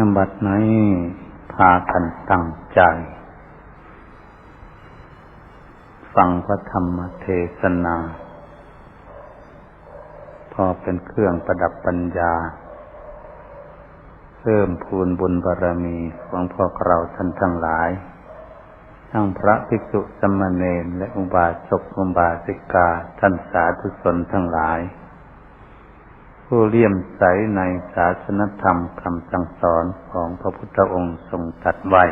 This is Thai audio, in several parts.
นบัดนี้พากันตั้งใจ ฟังพระธรรมเทศนา พอเป็นเครื่องประดับปัญญา เพิ่มพูนบุญบารมีของพวกเราท่านทั้งหลาย ทั้งพระภิกษุสมณเณรและอุบาสกอุบาสิกาท่านสาธุชนทั้งหลาย ผู้เลี่ยมใสในศาสนธรรมคำสั่งสอนของพระพุทธองค์ทรงตัดไว้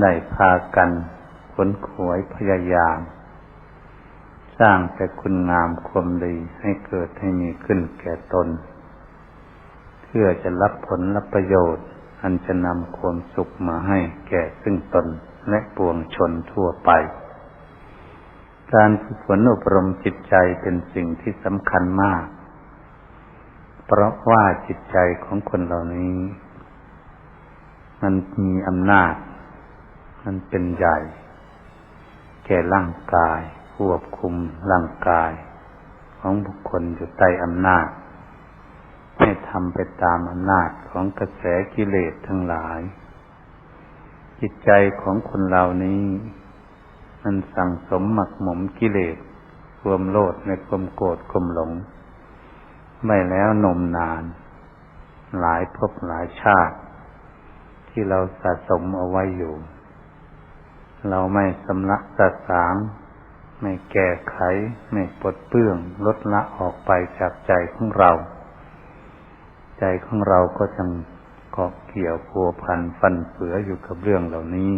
ได้พากันขนขวยพยายาม สร้างแต่คุณงามความดีให้เกิดให้มีขึ้นแก่ตน เพื่อจะรับผลรับประโยชน์ อันจะนำความสุขมาให้แก่ซึ่งตนและปวงชนทั่วไป การฝึกฝนอบรมจิตใจเป็นสิ่งที่สำคัญมาก เพราะว่าจิตใจของคนเหล่านี้ มันมีอำนาจ มันเป็นใหญ่ แก่ร่างกายควบคุมร่างกาย ของบุคคลอยู่ใต้อำนาจ ให้ทำไปตามอำนาจของกระแสกิเลสทั้งหลาย จิตใจของคนเหล่านี้ มันสั่งสมหมักหมมกิเลสความโลดในความโกรธความหลง ไม่แล้วนมนาน หลายภพหลายชาติ ที่เราสะสมเอาไว้อยู่ เราไม่สำลักสะสาง ไม่แก้ไข ไม่ปลดเปลื้อง ลดละออกไปจากใจของเรา ใจของเราก็จังเกาะเกี่ยวพัวพันฟันเฟืออยู่กับเรื่องเหล่านี้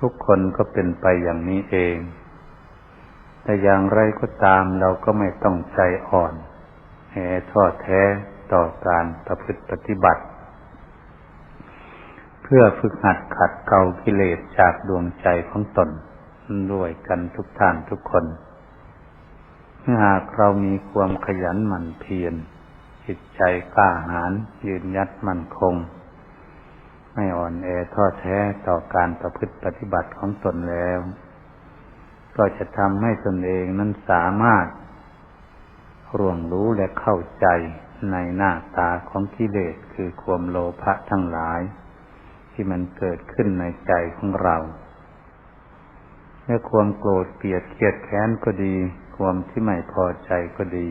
ทุกคนก็เป็นไปอย่างนี้เอง แต่อย่างไรก็ตามเราก็ไม่ต้องใจอ่อน ท้อแท้ต่อการประพฤติปฏิบัติ เพื่อฝึกหัดขัดเกลากิเลสจากดวงใจของตนด้วยกันทุกท่านทุกคนหากเรามีความขยันหมั่นเพียรจิตใจกล้าหาญยืนยัดมั่นคง ไม่อ่อนแอท้อแท้ต่อการประพฤติปฏิบัติของตนแล้ว ก็จะทำให้ตนเองนั้นสามารถ ร่วงรู้และเข้าใจในหน้าตาของกิเลสคือความโลภะทั้งหลาย ที่มันเกิดขึ้นในใจของเรา และความโกรธเกลียดเกลียดแค้นก็ดี ความที่ไม่พอใจก็ดี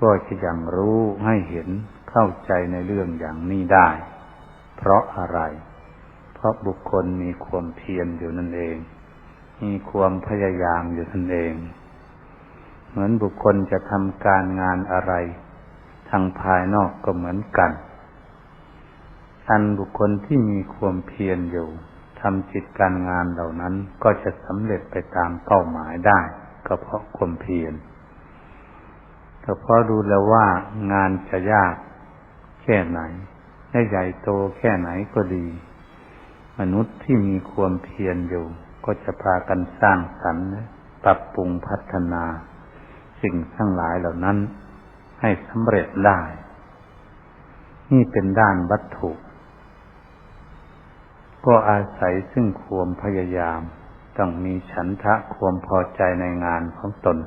ก็จะยังรู้ให้เห็นเข้าใจในเรื่องอย่างนี้ได้ เพราะอะไร เพราะบุคคลมีความเพียรอยู่นั่นเอง มีความพยายามอยู่นั่นเอง เหมือนบุคคลจะทำการงานอะไร ทางภายนอกก็เหมือนกัน อันบุคคลที่มีความเพียรอยู่ทำจิตการงานเหล่านั้นก็จะสำเร็จไปตามเป้าหมายได้ ก็เพราะความเพียรแต่พอดูแล้วว่างานจะยากแค่ไหนและใหญ่โตแค่ไหนก็ดี มนุษย์ที่มีความเพียรอยู่ ก็จะพากันสร้างสรรค์ปรับปรุงพัฒนา สิ่งทั้งหลายเหล่านั้น ให้สำเร็จได้ นี่เป็นด้านวัตถุ ก็อาศัยซึ่งความพยายาม ต้องมีฉันทะความพอใจในงานของตน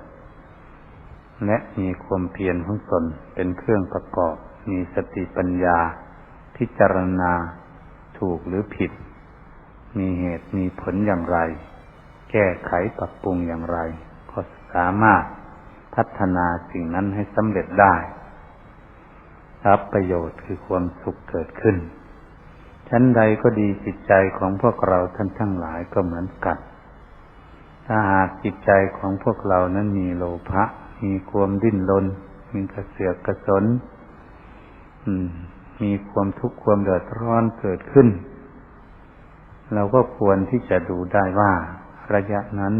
และมีความเพียรของตนเป็นเครื่องประกอบ มีสติปัญญาพิจารณาถูกหรือผิด มีเหตุมีผลอย่างไร แก้ไขปรับปรุงอย่างไร ก็สามารถ พัฒนาสิ่งนั้นให้สำเร็จได้ รับประโยชน์คือความสุขเกิดขึ้น ชั้นใดก็ดีจิตใจของพวกเราท่านทั้งหลายก็เหมือนกัน ถ้าหากจิตใจของพวกเรานั้นมีโลภะมีความดิ้นรนมีกระเสือกกระสนมีความทุกข์ความเดือดร้อนเกิดขึ้น เราก็ควรที่จะดูได้ว่าระยะนั้น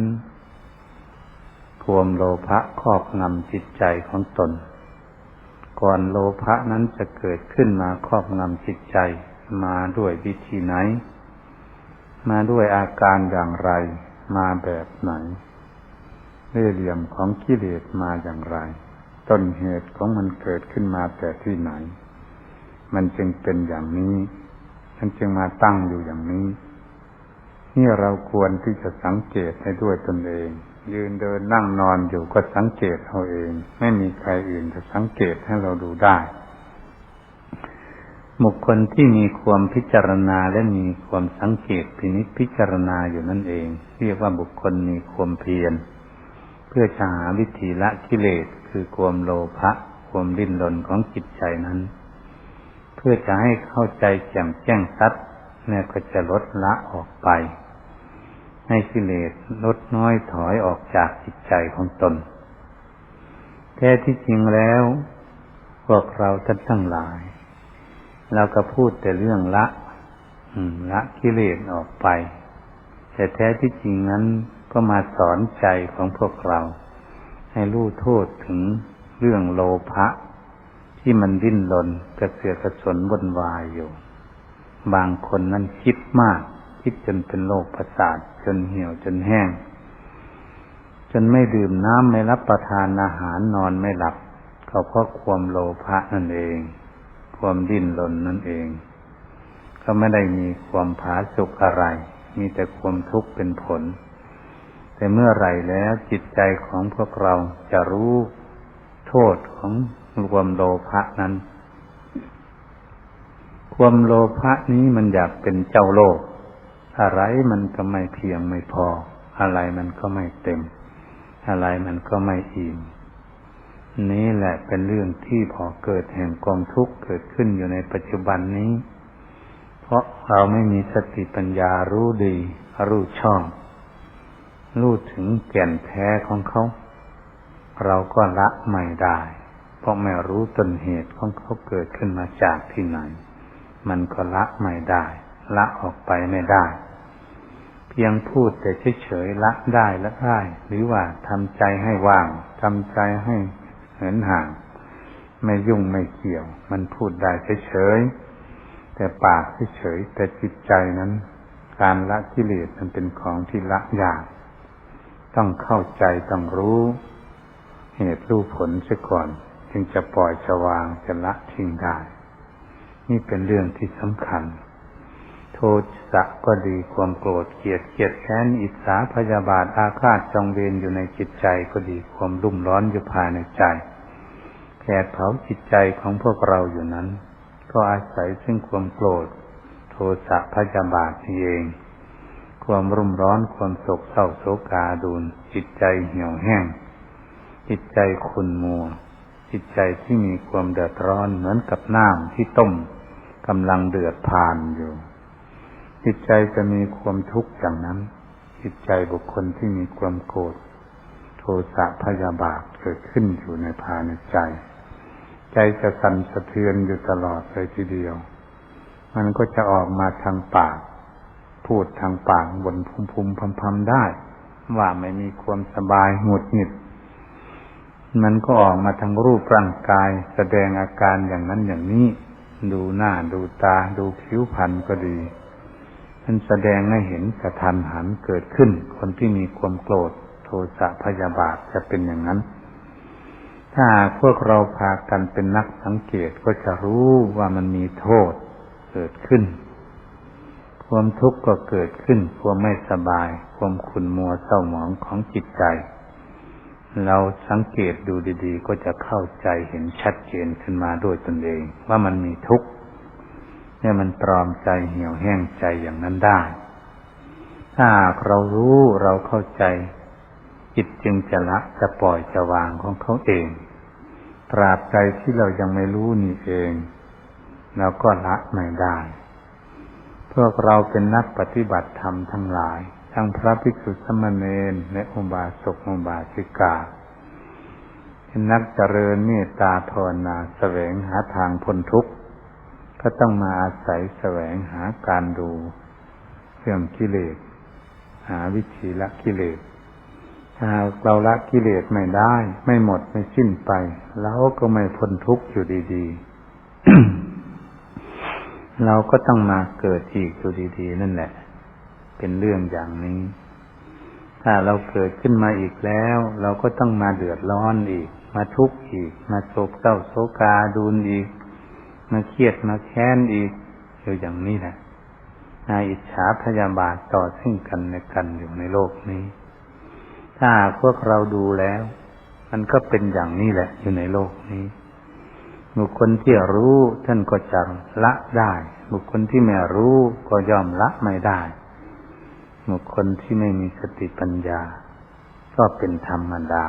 ความโลภะครอบงำจิตใจของตน ก่อนโลภะนั้นจะเกิดขึ้นมาครอบงำจิตใจมาด้วยวิธีไหน มาด้วยอาการอย่างไร มาแบบไหนเรื่องเหลี่ยมของกิเลสมาอย่างไร ต้นเหตุของมันเกิดขึ้นมาแต่ที่ไหน มันจึงเป็นอย่างนี้มันจึงมาตั้งอยู่อย่างนี้นี่เราควรที่จะสังเกตให้ด้วยตนเอง ยืนเดินนั่งนอนอยู่ก็สังเกตเอาเอง ไม่มีใครอื่นจะสังเกตให้เราดูได้บุคคลที่มีความพิจารณาและมีความสังเกตพินิจพิจารณาอยู่นั่นเอง เรียกว่าบุคคลมีความเพียร เพื่อจะหาวิธีละกิเลสคือความโลภะความดิ้นรนของจิตใจนั้น เพื่อจะให้เข้าใจแจ่มแจ้งชัดเนี่ยก็จะลดละออกไป ให้กิเลสลดน้อยถอยออกจากจิตใจของตน แท้ที่จริงแล้ว พวกเราท่านทั้งหลาย เราก็พูดแต่เรื่องละละกิเลสออกไป แต่แท้ที่จริงนั้นก็มาสอนใจของพวกเรา ให้รู้โทษถึงเรื่องโลภะที่มันดิ้นรนกระเสือกกระสนบนวายอยู่ บางคนนั้นคิดมาก คิดจนเป็นโรคประสาทจนเหี่ยวจนแห้ง จนไม่ดื่มน้ำไม่รับประทานอาหารนอนไม่หลับ ก็เพราะความโลภะนั่นเอง ความดิ้นรนนั่นเอง ก็ไม่ได้มีความผาสุกอะไร มีแต่ความทุกข์เป็นผล แต่เมื่อไรแล้วจิตใจของพวกเราจะรู้โทษของความโลภะนั้น ความโลภะนี้มันอยากเป็นเจ้าโลก อะไรมันก็ไม่เพียงไม่พอ อะไรมันก็ไม่เต็ม อะไรมันก็ไม่อิ่มนี้แหละเป็นเรื่องที่พอเกิดแห่งกองทุกข์เกิดขึ้นอยู่ในปัจจุบันนี้ เพราะเราไม่มีสติปัญญารู้ดี รู้ช่อบรู้ถึงแก่นแท้ของเขา เราก็ละไม่ได้ เพราะไม่รู้ต้นเหตุของเขาเกิดขึ้นมาจากที่ไหน มันก็ละไม่ได้ ละออกไปไม่ได้ พียงพูดแต่เฉยๆละได้ละได้ หรือว่าทำใจให้ว่างทำใจให้เหินห่าง ไม่ยุ่งไม่เกี่ยว มันพูดได้เฉยๆแต่ปากเฉยๆแต่จิตใจนั้น การละกิเลสมันเป็นของที่ละยากต้องเข้าใจต้องรู้ เหตุรู้ผลเสียก่อน จึงจะปล่อยจะวางจะละทิ้งได้ นี่เป็นเรื่องที่สำคัญ โทสะก็ดีความโกรธเกลียดเกลียดแค้นอิจฉาพยาบาทอาฆาตจองเวรอยู่ในจิตใจก็ดีความรุ่มร้อนอยู่ภายในใจแผดเผาจิตใจของพวกเราอยู่นั้น ก็อาศัยซึ่งความโกรธ โทสะพยาบาทเอง ความรุ่มร้อนความโศกเศร้าโศกาดูนจิตใจเหี่ยวแห้ง จิตใจขุ่นมัว จิตใจที่มีความเดือดร้อนเหมือนกับน้ำที่ต้มกำลังเดือดพานอยู่ จิตใจจะมีความทุกข์อย่างนั้น จิตใจบุคคลที่มีความโกรธโทสะพยาบาทเกิดขึ้นอยู่ในภายในใจ ใจจะสั่นสะเทือนอยู่ตลอดเลยทีเดียว มันก็จะออกมาทางปาก พูดทางปากบนภูมิภูมิพำๆได้ ว่าไม่มีความสบายหงุดหงิดมันก็ออกมาทางรูปร่างกาย แสดงอาการอย่างนั้นอย่างนี้ ดูหน้าดูตาดูผิวพรรณก็ดี มันแสดงให้เห็นกระทันหันเกิดขึ้น คนที่มีความโกรธโทสะพยาบาทจะเป็นอย่างนั้น ถ้าพวกเราพากันเป็นนักสังเกตก็จะรู้ว่ามันมีโทษเกิดขึ้น ความทุกข์ก็เกิดขึ้น ความไม่สบาย ความขุ่นมัวเศร้าหมองของจิตใจ เราสังเกตดูดี ๆ ก็จะเข้าใจเห็นชัดเจนขึ้นมาด้วยตนเอง ว่ามันมีทุกข์ เนี่ยมันตรอมใจเหี่ยวแห้งใจอย่างนั้นได้ ถ้าเรารู้เราเข้าใจ จิตจึงจะละจะปล่อยจะวางของเขาเองตราบใจที่เรายังไม่รู้นี่เองเราก็ละไม่ได้ พวกเราเป็นนักปฏิบัติธรรมทั้งหลาย ทั้งพระภิกษุสมณีนและอุบาสกอุบาสิกาเป็นนักเจริญเมตตาภาวนาแสวงหาทางพ้นทุกข์ ก็ต้องมาอาศัยแสวงหาการดูเรื่องกิเลส หาวิธีละกิเลสถ้าเราละกิเลสไม่ได้ ไม่หมดไม่สิ้นไปเราก็ไม่พ้นทุกข์อยู่ดีๆ เราก็ต้องมาเกิดอีกอยู่ดีๆ นั่นแหละ เป็นเรื่องอย่างนี้ ถ้าเราเกิดขึ้นมาอีกแล้ว เราก็ต้องมาเดือดร้อนอีก มาทุกข์อีก มาโศกเศร้าโศกาดูนอีก มาเครียดมาแค้นอีกอยู่อย่างนี้แหละนาอิจฉาพยาบาทต่อซึ่งกันและกันอยู่ในโลกนี้ ถ้าพวกเราดูแล้ว มันก็เป็นอย่างนี้แหละ อยู่ในโลกนี้บุคคลที่รู้ท่านก็จะละได้ บุคคลที่ไม่รู้ก็ยอมละไม่ได้ บุคคลที่ไม่มีสติปัญญา ก็เป็นธรรมดา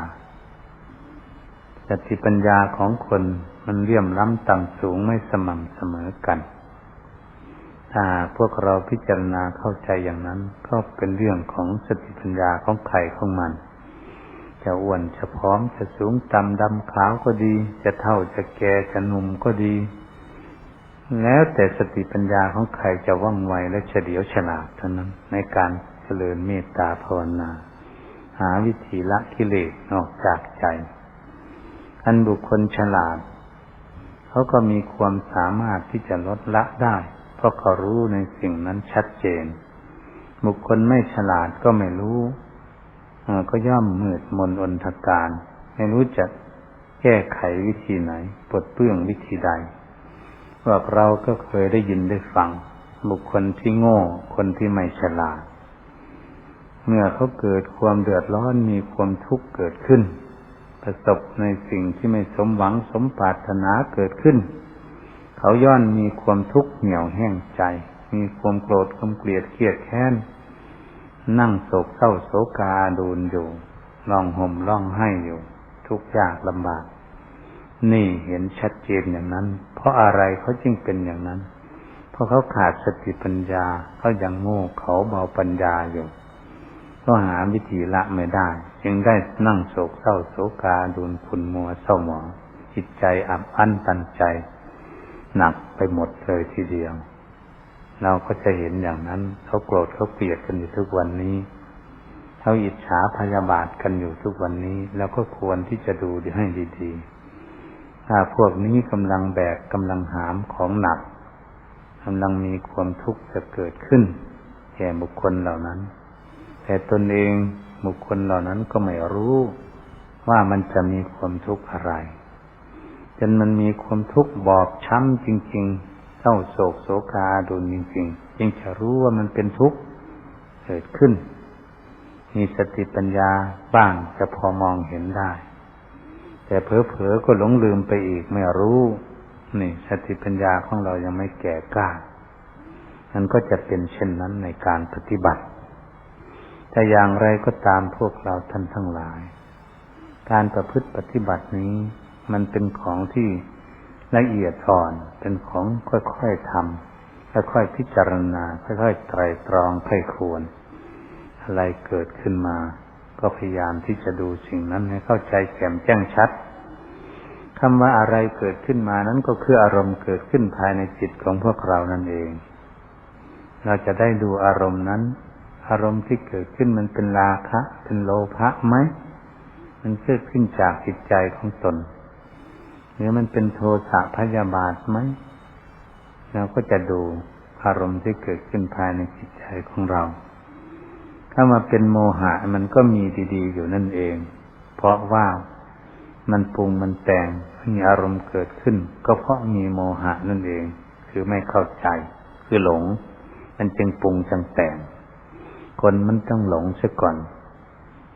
สติปัญญาของคน มันเลี่ยมล้ำต่ำสูงไม่สม่ำเสมอกัน ถ้าพวกเราพิจารณาเข้าใจอย่างนั้น ก็เป็นเรื่องของสติปัญญาของใครของมัน จะอ้วนจะพร้อมจะสูงต่ำดำขาวก็ดี จะเท่าจะแก่จะหนุ่มก็ดี แล้วแต่สติปัญญาของใครจะว่องไวและเฉลียวฉลาดเท่านั้น ในการเจริญเมตตาภาวนา หาวิธีละกิเลสออกจากใจอันบุคคลฉลาด เขาก็มีความสามารถที่จะลดละได้ เพราะเขารู้ในสิ่งนั้นชัดเจน บุคคลไม่ฉลาดก็ไม่รู้ก็ย่อมมืดมนอนทการ ไม่รู้จะแก้ไขวิธีไหนปลดเปลื้องวิธีใดพวกเราก็เคยได้ยินได้ฟัง บุคคลที่โง่ คนที่ไม่ฉลาด เมื่อเขาเกิดความเดือดร้อนมีความทุกข์เกิดขึ้น ประสบในสิ่งที่ไม่สมหวังสมปรารถนาเกิดขึ้น เขาย่อนมีความทุกข์เหนี่ยวแห้งใจ มีความโกรธความเกลียดเครียดแค้น นั่งโศกเศร้าโศกาดูนอยู่ร้องห่มร้องไห้อยู่ ทุกข์ยากลำบาก นี่เห็นชัดเจนอย่างนั้น เพราะอะไรเขาจึงเป็นอย่างนั้น เพราะเขาขาดสติปัญญาเขายังโง่เขาเบาปัญญาอยู่ ก็หาวิธีละไม่ได้ จึงได้นั่งโศกเศร้าโศกาดูนคุณมัวเศร้าหมองจิตใจอับอั้นตันใจ หนักไปหมดเลยทีเดียว เราก็จะเห็นอย่างนั้นเขาโกรธเขาเกลียดกันอยู่ทุกวันนี้เขาอิจฉาพยาบาทกันอยู่ทุกวันนี้แล้วก็ควรที่จะดูให้ดีๆ ถ้าพวกนี้กำลังแบกกำลังหามของหนักกำลังมีความทุกข์จะเกิดขึ้น แก่บุคคลเหล่านั้น แต่ตนเองบุคคลเหล่านั้นก็ไม่รู้ว่ามันจะมีความทุกข์อะไร จนมันมีความทุกข์บอบช้ำจริง ๆเศร้าโศกโศกาดุนจริงๆ จึงจะรู้ว่ามันเป็นทุกข์เกิดขึ้น มีสติปัญญาบ้างจะพอมองเห็นได้ แต่เผลอๆก็หลงลืมไปอีกไม่รู้นี่สติปัญญาของเรายังไม่แก่กล้ามันก็จะเป็นเช่นนั้นในการปฏิบัติ แต่อย่างไรก็ตามพวกเราท่านทั้งหลาย การประพฤติปฏิบัตินี้ มันเป็นของที่ละเอียดอ่อน เป็นของค่อยๆทำค่อยๆพิจารณา ค่อยๆไตรตรองไข้ควร อะไรเกิดขึ้นมา ก็พยายามที่จะดูสิ่งนั้นให้เข้าใจแจ่มแจ้งชัดคำว่าอะไรเกิดขึ้นมานั้นก็คืออารมณ์เกิดขึ้นภายในจิตของพวกเรานั่นเอง เราจะได้ดูอารมณ์นั้น อารมณ์ที่เกิดขึ้นมันเป็นราคะ เป็นโลภะไหม มันเกิดขึ้นจากจิตใจของตน หรือมันเป็นโทสะพยาบาทไหม เราก็จะดูอารมณ์ที่เกิดขึ้นภายในจิตใจของเรา ถ้ามาเป็นโมหะมันก็มีดี ๆ อยู่นั่นเอง เพราะว่ามันปรุงมันแต่งมีอารมณ์เกิดขึ้น ก็เพราะมีโมหะนั่นเอง คือไม่เข้าใจ คือหลง มันจึงปรุงจังแต่ง คนมันต้องหลงซะก่อน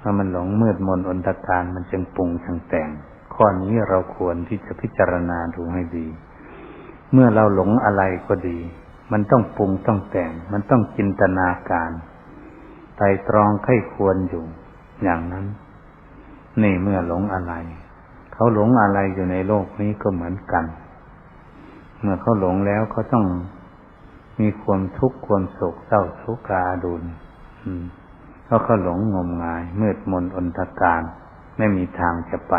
พอมันหลงมืดมนอนตการมันจึงปรุงจังแต่ง ข้อนี้เราควรที่จะพิจารณาดูให้ดี เมื่อเราหลงอะไรก็ดี มันต้องปรุงต้องแต่ง มันต้องจินตนาการไตรตรองไข้ควรอยู่ อย่างนั้น นี่เมื่อหลงอะไร เขาหลงอะไรอยู่ในโลกนี้ก็เหมือนกัน เมื่อเขาหลงแล้วเขาต้องมีความทุกข์ความโศกเศร้าทุกกาดุน เพราะเขาหลงงมงาย มืดมนอนตการ ไม่มีทางจะไป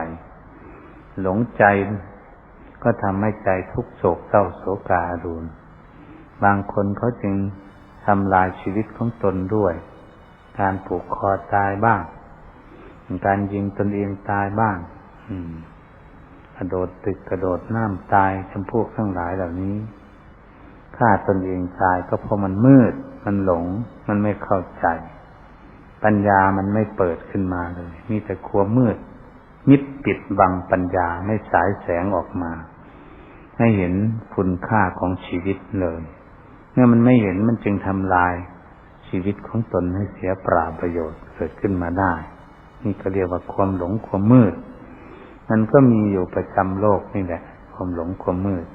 หลงใจก็ทำให้ใจทุกโศกเศร้าโศกาดูนบางคนเขาจึงทำลายชีวิตของตนด้วย การผูกคอตายบ้าง การยิงตนเองตายบ้างกระโดดตึกกระโดดน้ำตายจำพวกทั้งหลายเหล่านี้ฆ่าตนเองตายก็เพราะมันมืด มันหลง มันไม่เข้าใจ ปัญญามันไม่เปิดขึ้นมาเลย มีแต่ความมืด มิดปิดบังปัญญาไม่สายแสงออกมา ให้เห็นคุณค่าของชีวิตเลยเมื่อมันไม่เห็นมันจึงทำลายชีวิตของตนให้เสียเปล่าประโยชน์เกิดขึ้นมาได้ นี่ก็เรียกว่าความหลงความมืด มันก็มีอยู่ประจำโลกนี่แหละ ความหลงความมืด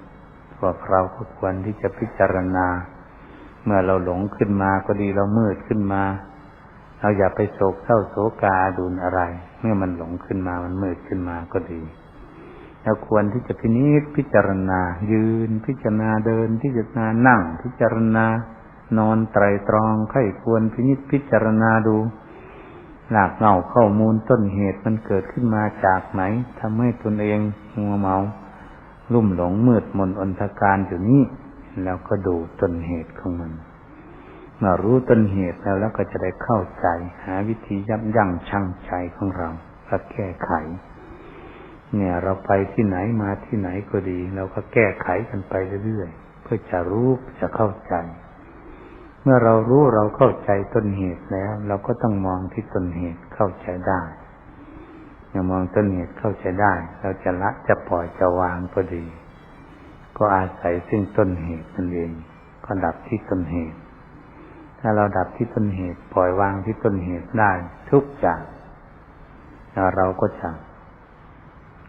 พวกเราก็ควรที่จะพิจารณา เมื่อเราหลงขึ้นมาก็ดีเรามืดขึ้นมา เราอย่าไปโศกเศร้าโศกาดูนอะไร เมื่อมันหลงขึ้นมามันมืดขึ้นมาก็ดีเราควรที่จะพินิจพิจารณา ยืนพิจารณาเดินพิจารณานั่ง พิจารณานอนไตรตรองไข้ควรพินิจพิจารณาดูหลากเหงาข้อมูลต้นเหตุมันเกิดขึ้นมาจากไหนทำให้ตนเองมัวเมา ลุ่มหลงมืดมนอนทการอยู่นี้ แล้วก็ดูต้นเหตุของมันเมื่อรู้ต้นเหตุแล้วแล้วก็จะได้เข้าใจ หาวิธียับยั้งชั่งใจของเราและแก้ไข เนี่ยเราไปที่ไหนมาที่ไหนก็ดี เราก็แก้ไขกันไปเรื่อยๆเพื่อจะรู้จะเข้าใจ เมื่อเรารู้เราเข้าใจต้นเหตุแล้ว เราก็ต้องมองที่ต้นเหตุเข้าใจได้เมื่อมองต้นเหตุเข้าใจได้ เราจะละจะปล่อยจะวางก็ดี ก็อาศัยซึ่งต้นเหตุนั่นเอง ก็ดับที่ต้นเหตุ ถ้าเราดับที่ต้นเหตุปล่อยวางที่ต้นเหตุได้ทุกอย่างเราก็จะ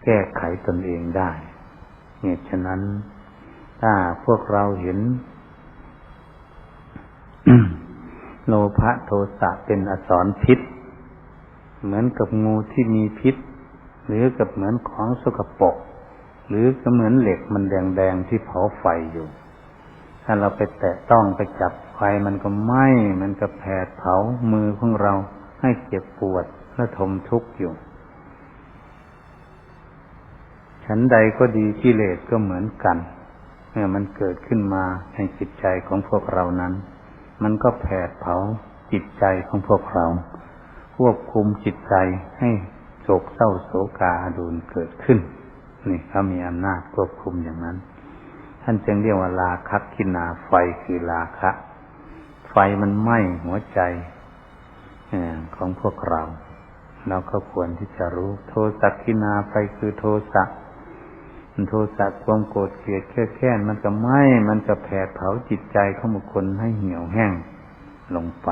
แก้ไขตนเองได้ เหตุฉะนั้น ถ้าพวกเราเห็นโลภะโทสะเป็นอสรพิษ เหมือนกับงูที่มีพิษ หรือกับเหมือนของสกปรก หรือก็เหมือนเหล็กมันแดงๆที่เผาไฟอยู่ ถ้าเราไปแตะต้องไปจับไฟมันก็ไหม้มันก็แผดเผามือของเราให้เจ็บปวดและทมทุกข์อยู่ ฉันใดก็ดีกิเลสก็เหมือนกันเมื่อมันเกิดขึ้นมาในจิตใจของพวกเรานั้น มันก็แผดเผาจิตใจของพวกเรา ควบคุมจิตใจให้โศกเศร้าโศกาดูนเกิดขึ้น นี่เขามีอำนาจควบคุมอย่างนั้น ท่านจึงเรียกว่าราคะกินาไฟคือราคะ ไฟมันไหม้หัวใจของพวกเราเราก็ควรที่จะรู้ โทสักกินาไฟคือโทสะโทสะความโกรธเกลียดแค่แค้นมันก็ไหม้มันจะแผดเผาจิตใจของบุคคลให้เหี่ยวแห้งลงไป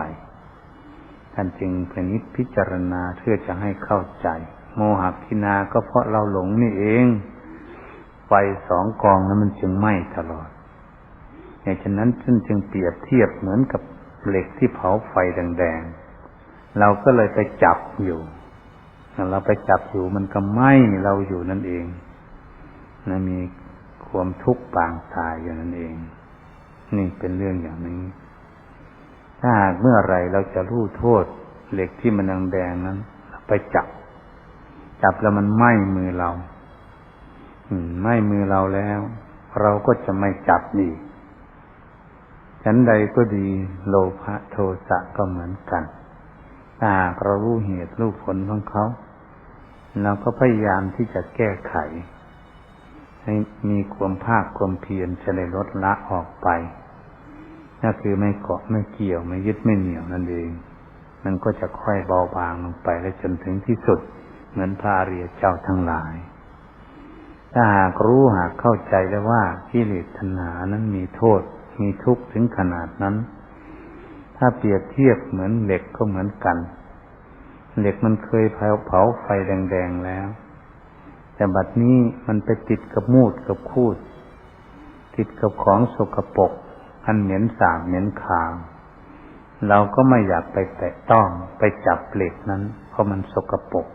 ท่านจึงพนิจพิจารณาเพื่อจะให้เข้าใจ โมหะกินาก็เพราะเราหลงนี่เองไฟสองกองนั้นมันจึงไหม้ตลอดเหตุฉะนั้นท่านจึงเปรียบเทียบเหมือนกับเหล็กที่เผาไฟแดงๆ เราก็เลยไปจับอยู่ เราไปจับอยู่มันก็ไหม้เราอยู่นั่นเองนะมีความทุกข์ปางตายอย่างนั้นเอง นี่เป็นเรื่องอย่างนี้ ถ้าหากเมื่อไรเราจะรู้โทษเหล็กที่มันแดงๆนั้น ไปจับ จับแล้วมันไหม้มือเราไหม้มือเราแล้ว เราก็จะไม่จับดีฉันใดก็ดีโลภะโทสะก็เหมือนกันถ้าหากเรารู้เหตุรู้ผลของเขาเราก็พยายามที่จะแก้ไข ให้มีความภาคความเพียรจะได้ลดละออกไปนั่นคือไม่เกาะไม่เกี่ยวไม่ยึดไม่เหนี่ยวนั่นเอง มันก็จะค่อยเบาบางลงไปและจนถึงที่สุด เหมือนพระอริยเจ้าทั้งหลาย ถ้าหากรู้หากเข้าใจแล้วว่ากิเลสตัณหานั้นมีโทษ มีทุกข์ถึงขนาดนั้น ถ้าเปรียบเทียบเหมือนเหล็กก็เหมือนกัน เหล็กมันเคยเผาเผาไฟแดงๆแล้ว แต่บัดนี้มันไปติดกับมูดกับคูด ติดกับของสกปรกอันเหม็นสาบเหม็นคางเราก็ไม่อยากไปแตะต้องไปจับเหล็กนั้น เพราะมันสกปรก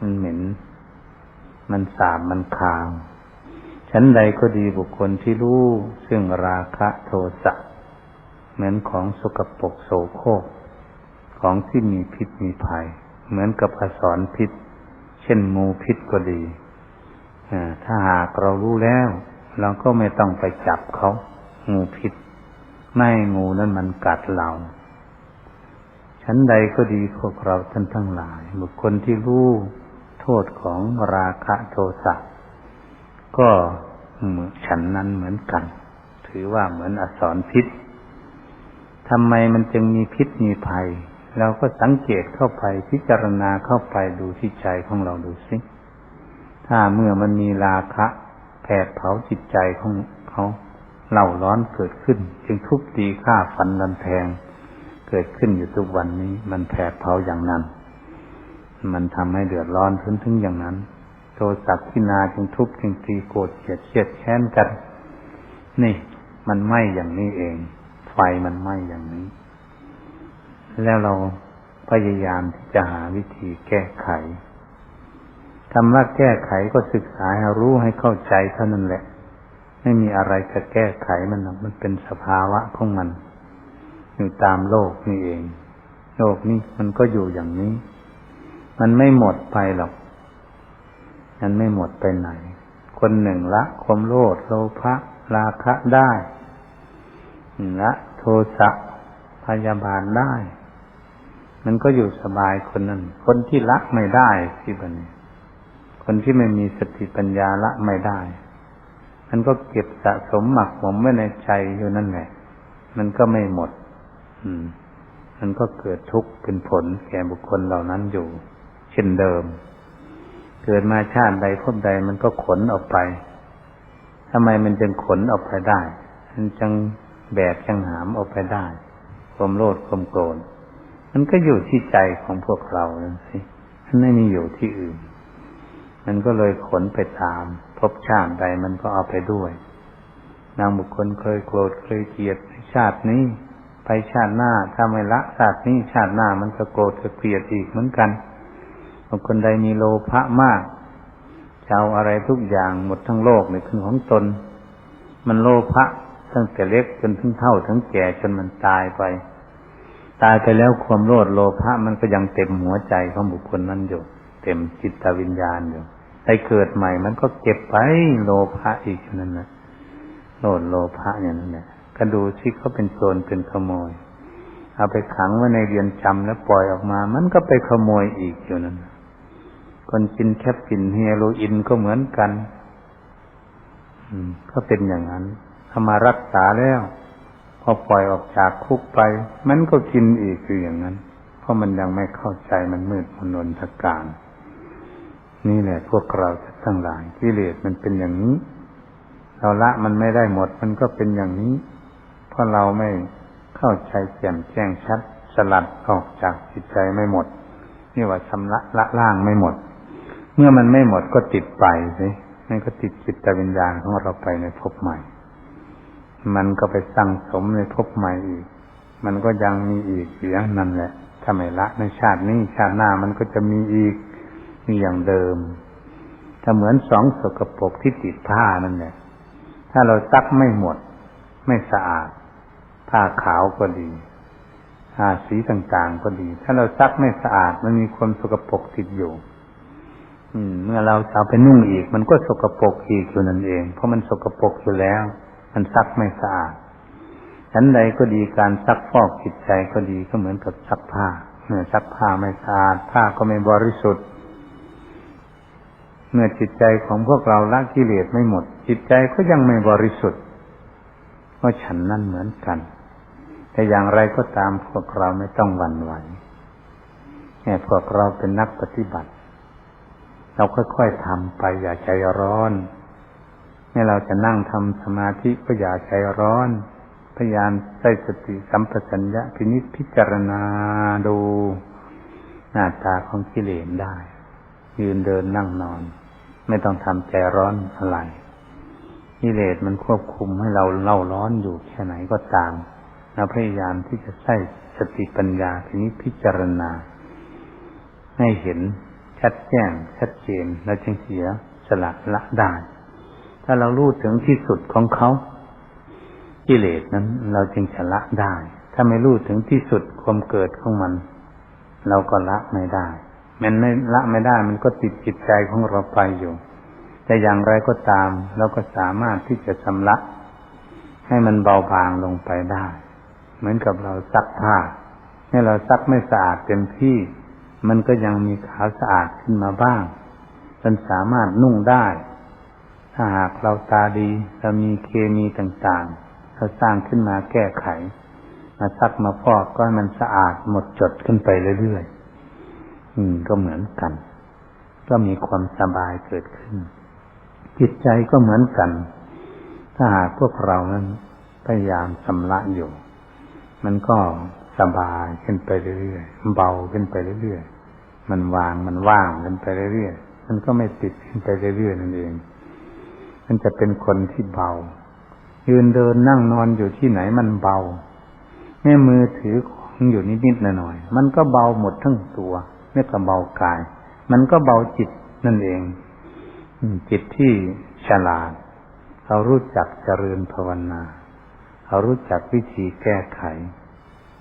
มันเหม็น มันสาบมันคางฉันใดก็ดีบุคคลที่รู้ซึ่งราคะโทสะเหมือนของสกปรกโสโครกของที่มีพิษมีภัย เหมือนกับอสรพิษ เช่นงูพิษก็ดีถ้าหากเรารู้แล้ว เราก็ไม่ต้องไปจับเขางูพิษ ไม่งูนั้นมันกัดเราฉชั้นใดก็ดีพวกเราท่านทั้งหลาย บุคคลที่รู้ โทษของราคะโทสะก็เหมือนฉันนั้นเหมือนกัน ถือว่าเหมือนอสรพิษทำไมมันจึงมีพิษมีภัย เราก็สังเกตเข้าไปพิจารณาเข้าไปดูที่ใจของเราดูสิถ้าเมื่อมันมีราคะแผดเผาจิตใจของเขาเล่าร้อนเกิดขึ้น จึงทุบตีฆ่าฟันดันแทง เกิดขึ้นอยู่ทุกวันนี้ มันแผดเผาอย่างนั้น มันทำให้เดือดร้อนถึงถึงอย่างนั้นโทสักที่นาจึงทุบจึงตีโกรธเกลียดเชียดแค้นกัน นี่ มันไหม้อย่างนี้เอง ไฟมันไหม้อย่างนี้ แล้วเราพยายามที่จะหาวิธีแก้ไขคำว่าแก้ไขก็ศึกษาให้รู้ให้เข้าใจเท่านั้นแหละ ไม่มีอะไรจะแก้ไขมันหรอกมันเป็นสภาวะของมัน อยู่ตามโลกนี่เอง โลกนี้มันก็อยู่อย่างนี้ มันไม่หมดไปหรอก มันไม่หมดไปไหน คนหนึ่งละความโลภโลภะราคะได้ละโทสะพยาบาลได้ มันก็อยู่สบายคนนั้น คนที่ละไม่ได้ที่บันนี้ คนที่ไม่มีสติปัญญาละไม่ได้ มันก็เก็บสะสมหมักหมมไว้ในใจอยู่นั่นแหละ มันก็ไม่หมด อืม มันก็เกิดทุกข์เป็นผลแก่บุคคลเหล่านั้นอยู่ ช่นเดิม เกิดมาชาติใดพบใดมันก็ขนออกไปทำไมมันจึงขนออกไปได้ มันจึงแบกจังหามออกไปได้ ความโลดความโกรธมันก็อยู่ที่ใจของพวกเรานั่นสิมันไม่มีอยู่ที่อื่น มันก็เลยขนไปตาม พบชาติใดมันก็เอาไปด้วย นางบุคคลเคยโกรธเคยเกลียดชาตินี้ ไปชาติหน้าถ้าไม่ละชาตินี้ชาติหน้ามันก็โกรธจะเกลียดอีกเหมือนกัน บุคคลใดมีโลภะมากจะเอาอะไรทุกอย่างหมดทั้งโลกในคือของตน มันโลภะตั้งแต่เล็กจนถึงเท่าถึงแก่จนมันตายไป ตายไปแล้วความโลภโลภะมันก็ยังเต็มหัวใจของบุคคลนั้นอยู่ เต็มจิตวิญญาณอยู่ไปเกิดใหม่มันก็เก็บไปโลภะอีกนั่นแหละโลดโลภะอย่างนั้นแหละก็ดูที่เขาเป็นโจรเป็นขโมย เอาไปขังไว้ในเรียนจำแล้วปล่อยออกมา มันก็ไปขโมยอีกอยู่นั่น คนกินแคปกินเฮโรอีนก็เหมือนกันก็เป็นอย่างนั้นถ้ามารักษาแล้ว พอปล่อยออกจากคุกไป มันก็กินอีกคืออย่างนั้น เพราะมันยังไม่เข้าใจมันมืดมนนทการ นี่แหละพวกเราทั้งหลายกิเลสมันเป็นอย่างนี้ เราละมันไม่ได้หมด มันก็เป็นอย่างนี้ เพราะเราไม่เข้าใจแจ่มแจ้งชัด สลัดออกจากจิตใจไม่หมด นี่ว่าชำระละล่างไม่หมด เมื่อมันไม่หมดก็ติดไปสินั่นก็ติดจิตวิญญาณของเราไปในภพใหม่ มันก็ไปสั่งสมในภพใหม่อีก มันก็ยังมีอีกอย่างนั่นแหละถ้าไม่ละในชาตินี้ชาติหน้ามันก็จะมีอีกมีอย่างเดิม ถ้าเหมือนสองสกปรกที่ติดผ้านั่นแหละ ถ้าเราซักไม่หมด ไม่สะอาด ผ้าขาวก็ดีผ้าสีต่างๆก็ดี ถ้าเราซักไม่สะอาดมันมีความสกปรกติดอยู่ เมื่อเราเอาไปนุ่งอีก มันก็สกปรกอีกอยู่นั่นเอง เพราะมันสกปรกอยู่แล้ว มันซักไม่สะอาดฉันใดก็ดีการซักฟอกจิตใจก็ดีก็เหมือนกับซักผ้า เมื่อซักผ้าไม่สะอาดผ้าก็ไม่บริสุทธิ์ เมื่อจิตใจของพวกเราละกิเลสไม่หมด จิตใจก็ยังไม่บริสุทธิ์เพราะฉันนั่นเหมือนกัน แต่อย่างไรก็ตามพวกเราไม่ต้องหวั่นไหวแค่พวกเราเป็นนักปฏิบัติ เราค่อยๆทำไปอย่าใจร้อนเมื่อเราจะนั่งทำสมาธิก็อย่าใจร้อน พยายามใส่สติสัมปชัญญะพินิจพิจารณาดูหน้าตาของกิเลสได้ ยืนเดินนั่งนอน ไม่ต้องทำใจร้อนอะไรกิเลสมันควบคุมให้เราเล่าร้อนอยู่แค่ไหนก็ตามเราพยายามที่จะใส่สติปัญญาทีนี้พิจารณา ให้เห็น ชัดแจ้งชัดเจนแล้วจึงเสียสละละได้ ถ้าเรารู้ถึงที่สุดของเขากิเลสนั้น เราจึงจะละได้ ถ้าไม่รู้ถึงที่สุดความเกิดของมัน เราก็ละไม่ได้ มันไม่ละไม่ได้ มันก็ติดจิตใจของเราไปอยู่ แต่อย่างไรก็ตาม เราก็สามารถที่จะชำระให้มันเบาบางลงไปได้ เหมือนกับเราซักผ้าให้เราซักไม่สะอาดเต็มที่ มันก็ยังมีขาวสะอาดขึ้นมาบ้างมันสามารถนุ่งได้ ถ้าหากเราตาดีเรามีเคมีต่างๆเราสร้างขึ้นมาแก้ไข มาซักมาฟอกก็ให้มันสะอาดหมดจดขึ้นไปเรื่อยๆอืม ก็เหมือนกัน ก็มีความสบายเกิดขึ้น จิตใจก็เหมือนกัน ถ้าหากพวกเรานั้นพยายามชำระอยู่ มันก็สบายขึ้นไปเรื่อยๆ เบาขึ้นไปเรื่อยๆ มันวางมันว่างขึ้นไปเรื่อยๆมันก็ไม่ติดขึ้นไปเรื่อยๆนั่นเอง มันจะเป็นคนที่เบา ยืนเดินนั่งนอนอยู่ที่ไหนมันเบาแม่มือถือของอยู่นิดๆหน่อยๆมันก็เบาหมดทั้งตัวไม่ก็เบากาย มันก็เบาจิตนั่นเองจิตที่ฉลาดเขารู้จักเจริญภาวนาเขารู้จักวิธีแก้ไข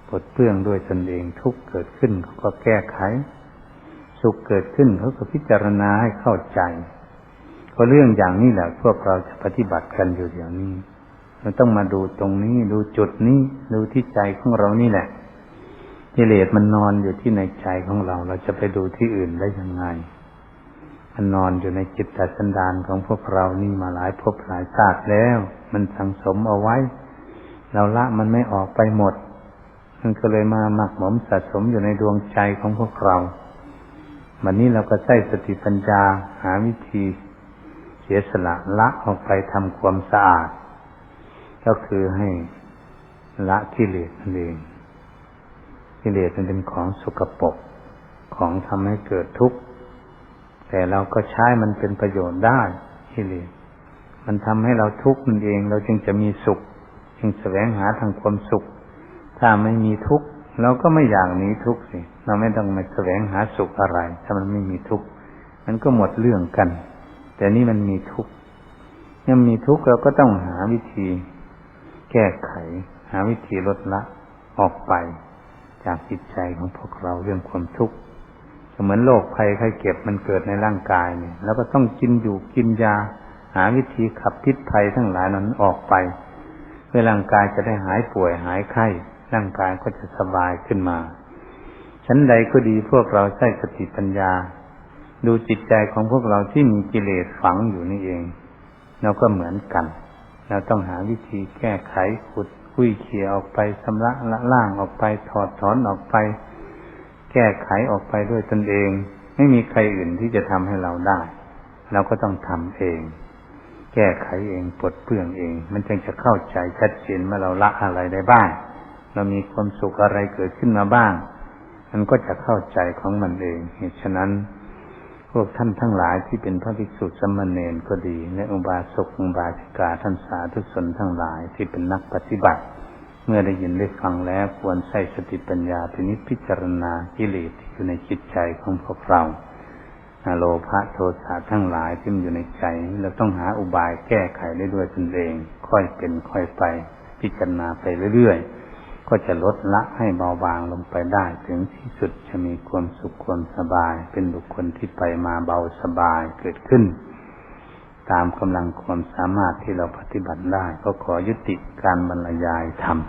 ปลดเปลื้องด้วยตนเองทุกเกิดขึ้นเขาก็แก้ไข สุขเกิดขึ้นเขาก็พิจารณาให้เข้าใจก็เรื่องอย่างนี้แหละพวกเราจะปฏิบัติกันอยู่เดี๋ยวนี้เราต้องมาดูตรงนี้ดูจุดนี้ดูที่ใจของเรานี่แหละกิเลสมันนอนอยู่ที่ในใจของเรา เราจะไปดูที่อื่นได้ยังไง มันนอนอยู่ในจิตตสันดานของพวกเรานี่มาหลายภพหลายชาติแล้ว มันสังสมเอาไว้ เราละมันไม่ออกไปหมด มันก็เลยมาหมักหมมสะสมอยู่ในดวงใจของพวกเรา วันนี้เราก็ใช้สติปัญญาหาวิธีเสียสละละออกไปทำความสะอาด ก็คือให้ละกิเลสนั่นเองกิเลสมันเป็นของสกปรกของทำให้เกิดทุกข์แต่เราก็ใช้มันเป็นประโยชน์ได้กิเลสมันทำให้เราทุกข์นั่นเอง เราจึงจะมีสุข จึงแสวงหาทางความสุข ถ้าไม่มีทุกข์เราก็ไม่อยากหนีทุกข์สิ เราไม่ต้องมาแสวงหาสุขอะไร ถ้ามันไม่มีทุกข์มันก็หมดเรื่องกัน แต่นี่มันมีทุกข์ยังมีทุกข์เราก็ต้องหาวิธี แก้ไข หาวิธีลดละออกไป จากจิตใจของพวกเราเรื่องความทุกข์เหมือนโรคภัยไข้เจ็บมันเกิดในร่างกายเนี่ยแล้วก็ต้องกินอยู่กินยา หาวิธีขับพิษภัยทั้งหลายนั้นออกไปเพื่อร่างกายจะได้หายป่วยหายไข้ ร่างกายก็จะสบายขึ้นมา ชั้นใดก็ดีพวกเราใช้สติปัญญา ดูจิตใจของพวกเราที่มีกิเลสฝังอยู่นี่เอง เราก็เหมือนกัน เราต้องหาวิธีแก้ไขขุดคุยเขี่ยออกไปชำระละล่างออกไปถอดถอนออกไป แก้ไขออกไปด้วยตนเอง ไม่มีใครอื่นที่จะทำให้เราได้ เราก็ต้องทำเอง แก้ไขเองปลดเปลื้องเอง มันจึงจะเข้าใจชัดเจนเมื่อเราละอะไรได้บ้าง เรามีความสุขอะไรเกิดขึ้นมาบ้าง มันก็จะเข้าใจของมันเอง เหตุฉะนั้น พวกท่านทั้งหลายที่เป็นพระภิกษุสมณเณรก็ดีและอุบาสกอุบาสิกาท่านสาธุชนทั้งหลายที่เป็นนักปฏิบัติ เมื่อได้ยินได้ฟังแล้วควรใช้สติปัญญาพินิจพิจารณากิเลสที่อยู่ในจิตใจของพวกเราโลภะโทสะทั้งหลายที่มันอยู่ในใจเราต้องหาอุบายแก้ไขได้ด้วยตนเอง ค่อยเป็นค่อยไป พิจารณาไปเรื่อยๆ ก็จะลดละให้เบาบางลงไปได้ ถึงที่สุดจะมีความสุขความสบาย เป็นบุคคลที่ไปมาเบาสบายเกิดขึ้น ตามกำลังความสามารถที่เราปฏิบัติได้ ก็ขอยุติการบรรยายธรรม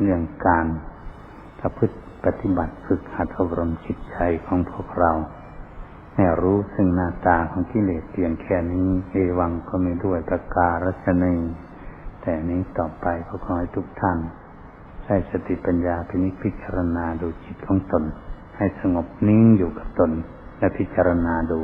เรื่องการประพฤติปฏิบัติฝึกหัดอบรมจิตใจของพวกเราให้รู้ซึ่งหน้าตาของกิเลสเพียงแค่นี้เอวังก็ม่ด้วยประการศนีแต่นี้ต่อไปก็ขอให้ทุกท่าน ช้สติปัญญาพินิจพิจารณาดูจิตของตน ให้สงบนิ่งอยู่กับตน และพิจารณาดู